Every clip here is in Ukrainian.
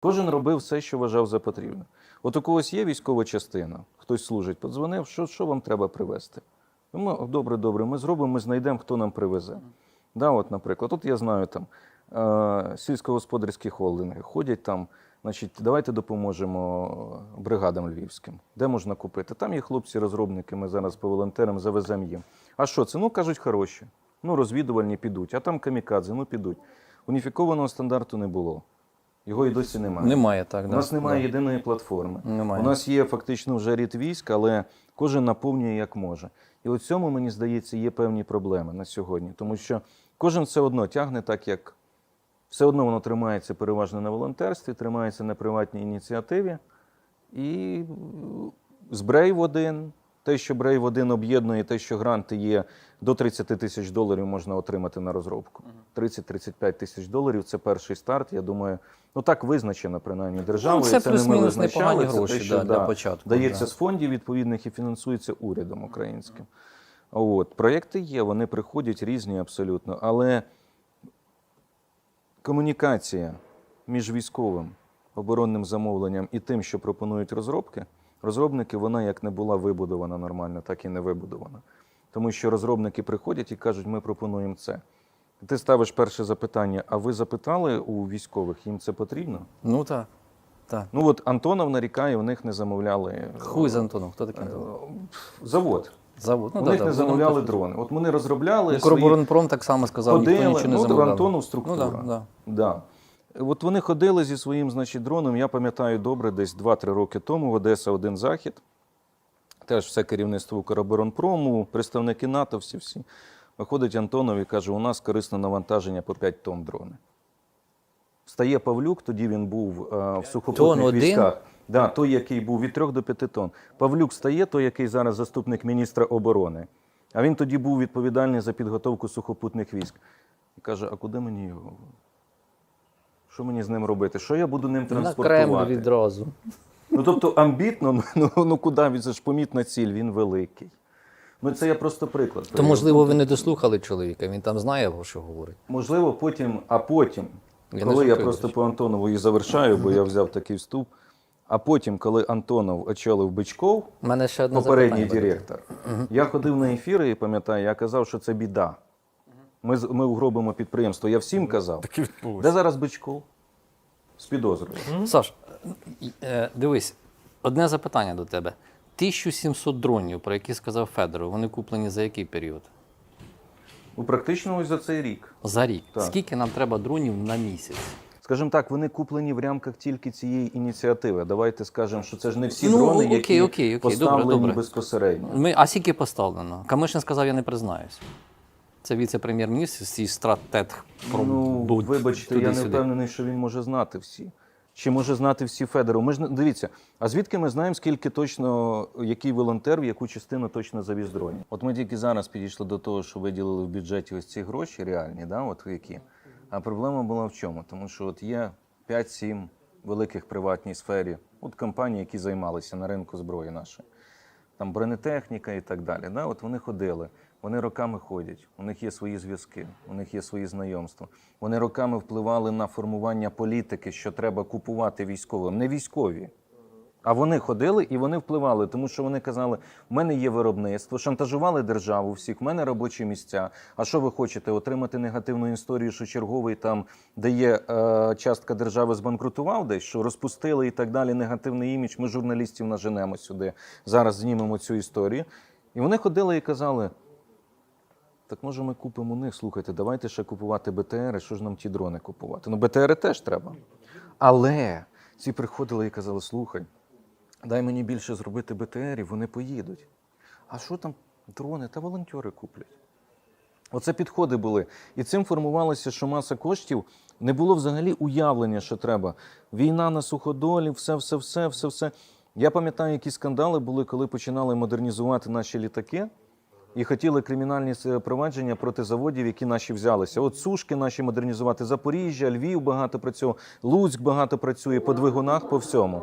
Кожен робив все, що вважав за потрібне. От у когось є військова частина, хтось служить, подзвонив, що, що вам треба привезти? Ну, Ми, добре, добре, ми зробимо, ми знайдемо, хто нам привезе. Да, от, наприклад, от я знаю там е, сільськогосподарські холдинги ходять там, значить, давайте допоможемо бригадам львівським. Де можна купити? Там є хлопці-розробники, ми зараз по волонтерам завеземо їм. А що це? Ну, кажуть, хороші. Ну, розвідувальні підуть, а там камікадзе, ну підуть. Уніфікованого стандарту не було. Його і досі немає. Немає так. У да. нас немає Да. єдиної платформи. Немає. У нас є фактично вже рід військ, але кожен наповнює як може. І в цьому, мені здається, є певні проблеми на сьогодні, тому що кожен все одно тягне так, як все одно воно тримається переважно на волонтерстві, тримається на приватній ініціативі. І з Брейв 1, те, що Брейв 1 об'єднує, те, що гранти є до 30 тисяч доларів можна отримати на розробку. 30-35 тисяч доларів це перший старт. Я думаю, ну так визначено принаймні державою. Ну, це не ми плюс-мінус визначали, непогані це те, гроші, що, да, для початку, Дається да. з фондів відповідних і фінансується урядом українським. От, проєкти є, вони приходять різні абсолютно, але комунікація між військовим оборонним замовленням і тим, що пропонують розробки, розробники, вона як не була вибудована нормально, так і не вибудована. Тому що розробники приходять і кажуть, ми пропонуємо це. Ти ставиш перше запитання, а ви запитали у військових, їм це потрібно? Ну так. так. Ну от Антонов нарікає, у них не замовляли е, Хуй з Антоном. Хто такий е, Антон? завод. Завод. Ну, у да, них да, не ну, замовляли ну, дрони. От вони розробляли свої Укроборонпром так само сказав, ніхто нічого не ну, замовляв. Антонов структура. Ну, да, да. Да. От вони ходили зі своїм значить, дроном. Я пам'ятаю добре, десь 2-3 роки тому в Одеса один захід. Теж все керівництво Укроборонпрому, представники НАТО, всі всі. Виходить Антонов і каже: у нас корисне навантаження по 5 тонн дрони. Встає Павлюк, тоді він був е, в сухопутних військах. Да, той, який був від 3 до 5 тонн. Павлюк стає, той, який зараз заступник міністра оборони. А він тоді був відповідальний за підготовку сухопутних військ. І каже: а куди мені його? Що мені з ним робити? Що я буду ним На транспортувати? Кремль відразу. Ну тобто амбітно, ну, ну, ну куди він це ж помітна ціль, він великий. Ну це я просто приклад. То, можливо, ви не дослухали чоловіка, він там знає, що говорить. Можливо, потім, а потім, Я коли я просто по Антонову і завершаю, бо я взяв такий вступ. А потім, коли Антонов очолив Бичков, мене ще одне попередній директор, я ходив на ефіри і пам'ятаю, я казав, що це біда. Ми, ми угробимо підприємство. Я всім казав. Так і. Де зараз Бичков? З підозрою. Саш, е, дивись, одне запитання до тебе. 1700 дронів, про які сказав Федоров, вони куплені за який період? Ну, практично ось за цей рік. За рік. Так. Скільки нам треба дронів на місяць? Скажімо так, вони куплені в рамках тільки цієї ініціативи. Давайте скажемо, що це ж не всі Ну, дрони, окей, які окей, окей, добре, поставлені добре. безпосередньо. Ми, а скільки поставлено? Камишин сказав, я не признаюсь. Це віце-прем'єр-міністр з стратег Ну, вибачте, я не впевнений, що він може знати всі. Чи може знати всі Федоров? Ми ж дивіться, а звідки ми знаємо, скільки точно який волонтер в яку частину точно завіз дронів? От ми тільки зараз підійшли до того, що виділили в бюджеті ось ці гроші реальні, да, от які. А проблема була в чому? Тому що от є 5-7 великих приватній сфері, от компаній, які займалися на ринку зброї нашої. Там бронетехніка і так далі. Да? От вони ходили, вони роками ходять, у них є свої зв'язки, у них є свої знайомства. Вони роками впливали на формування політики, що треба купувати військовим. Не військові. А вони ходили і вони впливали, тому що вони казали: в мене є виробництво, шантажували державу всіх, в мене робочі місця. А що ви хочете? Отримати негативну історію, що черговий там, де є е, частка держави, збанкрутував десь, що розпустили і так далі. Негативний імідж. Ми журналістів наженемо сюди. Зараз знімемо цю історію. І вони ходили і казали: так може ми купимо них. Слухайте, давайте ще купувати БТРи. Що ж нам ті дрони купувати? Ну, БТРи теж треба. Але ці приходили і казали: слухай, дай мені більше зробити БТРів, вони поїдуть. А що там дрони? Та волонтери куплять. Оце підходи були. І цим формувалося, що маса коштів не було взагалі уявлення, що треба. Війна на суходолі, все, все, все, все, все. Я пам'ятаю, які скандали були, коли починали модернізувати наші літаки і хотіли кримінальні провадження проти заводів, які наші взялися. От сушки наші модернізувати, Запоріжжя, Львів багато працює, Луцьк багато працює, по двигунах, по всьому.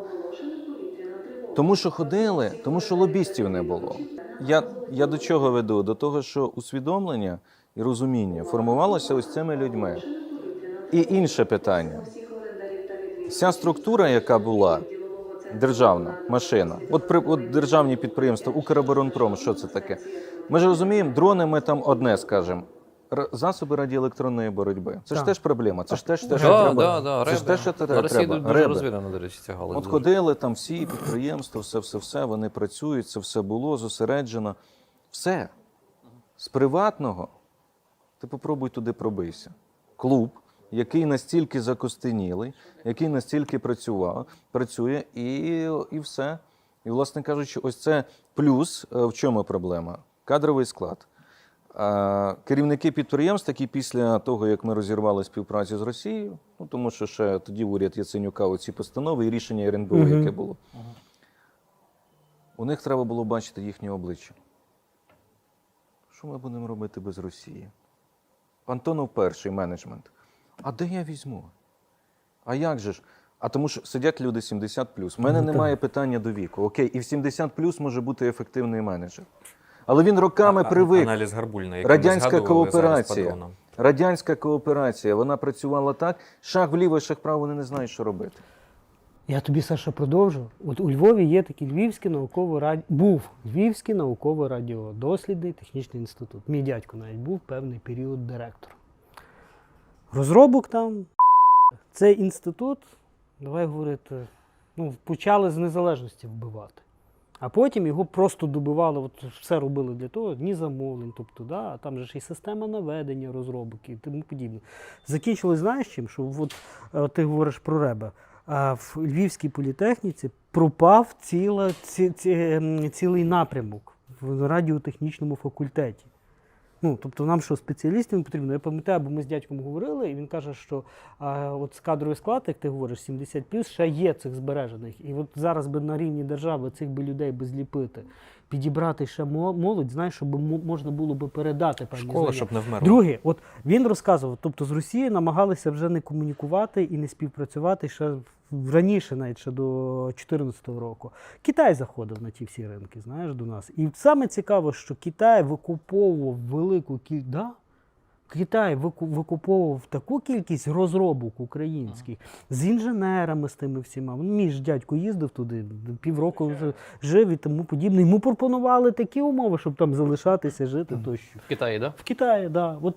Тому що ходили, тому що лобістів не було. Я, я до чого веду? До того, що усвідомлення і розуміння формувалося ось цими людьми. І інше питання. вся структура, яка була державна машина, от при от державні підприємства, Укроборонпром, що це таке? Ми ж розуміємо, дрони ми там одне скажемо. Засоби радіоелектронної боротьби. Це ж теж проблема. Це ж теж те, що треба. да, да, це ж те, що На Росії дуже розвинена, до речі, ця галузь. От ходили там всі підприємства, все, все, все, вони працюють, це все було зосереджено. Все. З приватного ти попробуй туди пробийся. Клуб, який настільки закостенілий, який настільки працював, працює, і, і все. І, власне кажучи, ось це плюс. Е, В чому проблема? Кадровий склад. Керівники підприємств, які після того, як ми розірвали співпрацю з Росією, ну тому що ще тоді уряд Яценюка оці постанови і рішення РНБО, Мгм. яке було, у них треба було бачити їхнє обличчя. Що ми будемо робити без Росії? Антонов перший менеджмент. А де я візьму? А як же ж? А тому що сидять люди 70 У мене Ну, немає питання до віку. Окей, і в 70 може бути ефективний менеджер. Але він роками А- привик. Аналіз Гарбульна, який Радянська кооперація. Радянська кооперація, вона працювала так, шаг вліво, шаг вправо, вони не знають, що робити. Я тобі Саша продовжу. От у Львові є такий Львівський науковий раді... був Львівський науковий радіодослідний технічний інститут. Мій дядько навіть був певний період директор. Розробок там. Цей інститут, давай говорити, ну, почали з незалежності вбивати. А потім його просто добивали, от все робили для того, ні замовлень, тобто, да, там же ж і система наведення розробок і тому подібне. Закінчилось, знаєш чим? Що от, е, ти говориш про реба. А в Львівській політехніці пропав ціла, ці, ці, ем, цілий напрямок в радіотехнічному факультеті. Ну, тобто нам що, спеціалістів потрібно? Я пам'ятаю, бо ми з дядьком говорили, і він каже, що а, от кадровий склад, як ти говориш, 70 ще є цих збережених. І от зараз би на рівні держави цих би людей би зліпити, підібрати ще молодь, знаєш, щоб мо- можна було би передати певні Школа, знання. щоб не вмерла. Друге, от він розказував, тобто з Росією намагалися вже не комунікувати і не співпрацювати ще раніше, навіть ще до 2014 року. Китай заходив на ті всі ринки, знаєш, до нас. І саме цікаво, що Китай викуповував велику кількість. Да? Китай викуповував таку кількість розробок українських з інженерами, з тими всіма. Мій ж дядько їздив туди, півроку вже жив і тому подібне. Йому пропонували такі умови, щоб там залишатися, жити тощо. В Китаї, так? В Китаї, да. От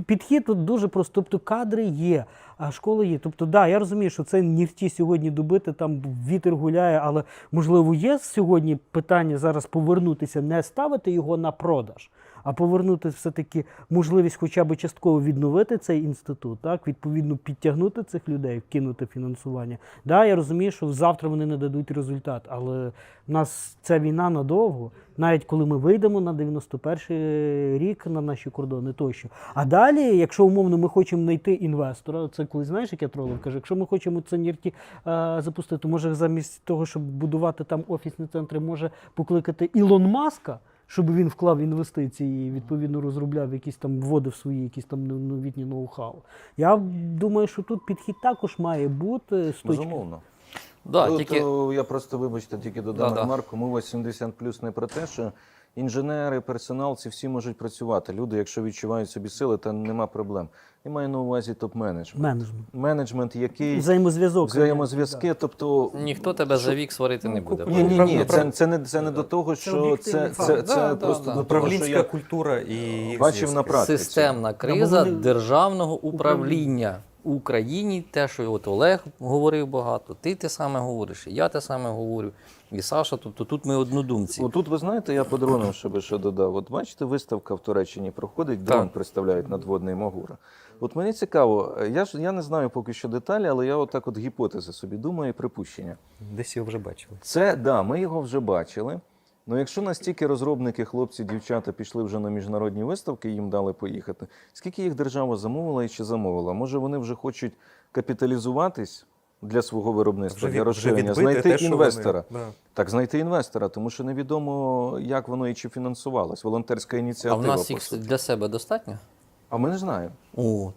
підхід тут дуже просто. Тобто кадри є, а школи є. Тобто, да, я розумію, що це нефті сьогодні добити, там вітер гуляє, але можливо є сьогодні питання зараз повернутися, не ставити його на продаж. А повернути все-таки можливість хоча б частково відновити цей інститут, так відповідно підтягнути цих людей, вкинути фінансування. Да, я розумію, що завтра вони не дадуть результат, але в нас ця війна надовго, навіть коли ми вийдемо на 91-й рік на наші кордони тощо. А далі, якщо умовно ми хочемо знайти інвестора, це коли знаєш, як я тролив каже, якщо ми хочемо це нірті е, запустити, то може замість того, щоб будувати там офісні центри, може покликати Ілон Маска. Щоб він вклав інвестиції і відповідно розробляв якісь там вводив свої якісь там новітні ноу-хау. Я думаю, що тут підхід також має бути з точки. Безумовно. Да, Ну, тільки... то я просто, вибачте, тільки додам Да-да. ремарку. Мова 70 плюс не про те, що інженери, персонал, ці всі можуть працювати. Люди, якщо відчувають собі сили, то нема проблем. Я маю на увазі топ-менеджмент. Менеджмент. Менеджмент, який Взаємозв'язок. взаємозв'язки, тобто. Ніхто тебе за вік сварити не буде. Ні, ні, ні, це, це не це не до того, що об'єктивний це, це, це Да, да, просто да. до того, що Управлінська я культура і бачив на практиці. Системна криза державного управління в Україні. Те, що от Олег говорив багато, ти те саме говориш, і я те саме говорю, і Саша. Тобто тут ми однодумці. Отут, ви знаєте, я по дронам ще би ще додав. От бачите, виставка в Туреччині проходить, дрон Так. представляють надводний Магура. От мені цікаво, я ж я не знаю поки що деталі, але я отак от гіпотези собі думаю і припущення. Десь його вже бачили. Це да, ми його вже бачили. Ну якщо настільки розробники, хлопці, дівчата пішли вже на міжнародні виставки, їм дали поїхати. Скільки їх держава замовила і чи замовила? Може вони вже хочуть капіталізуватись для свого виробництва, Вже для розширення, знайти те, інвестора. вони- да. Так, знайти інвестора, тому що невідомо, як воно і чи фінансувалось. Волонтерська ініціатива. А в нас їх для себе достатньо? А ми не знаємо. От.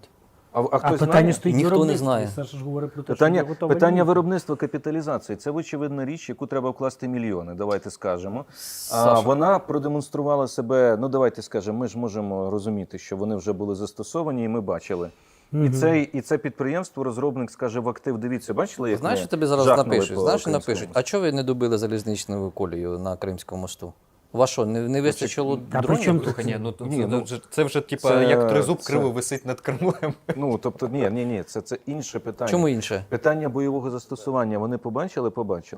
А, а А хтось питання знає? стоїть Ніхто не знає. Саша ж говорить про те, Питання, що готова питання лінія. виробництва капіталізації це очевидна річ, яку треба вкласти мільйони. Давайте скажемо. А вона продемонструвала себе. Ну давайте скажемо. Ми ж можемо розуміти, що вони вже були застосовані, і ми бачили І, цей, і це підприємство, розробник скаже в актив, дивіться, бачили, як Знаєш, що тобі зараз напишуть? Знаєш, що напишуть? А чого ви не добили залізничну колію на Кримському мосту? Вас що, не, не вистачило Та при дронів? чому Слухай, ні, ну, Ні, це, ну, вже- це вже типа це- як тризуб це- криво висить над Кремлем. Ну, тобто, ні, ні, ні, це, це інше питання. Чому інше? Питання бойового застосування. Вони побачили, побачили.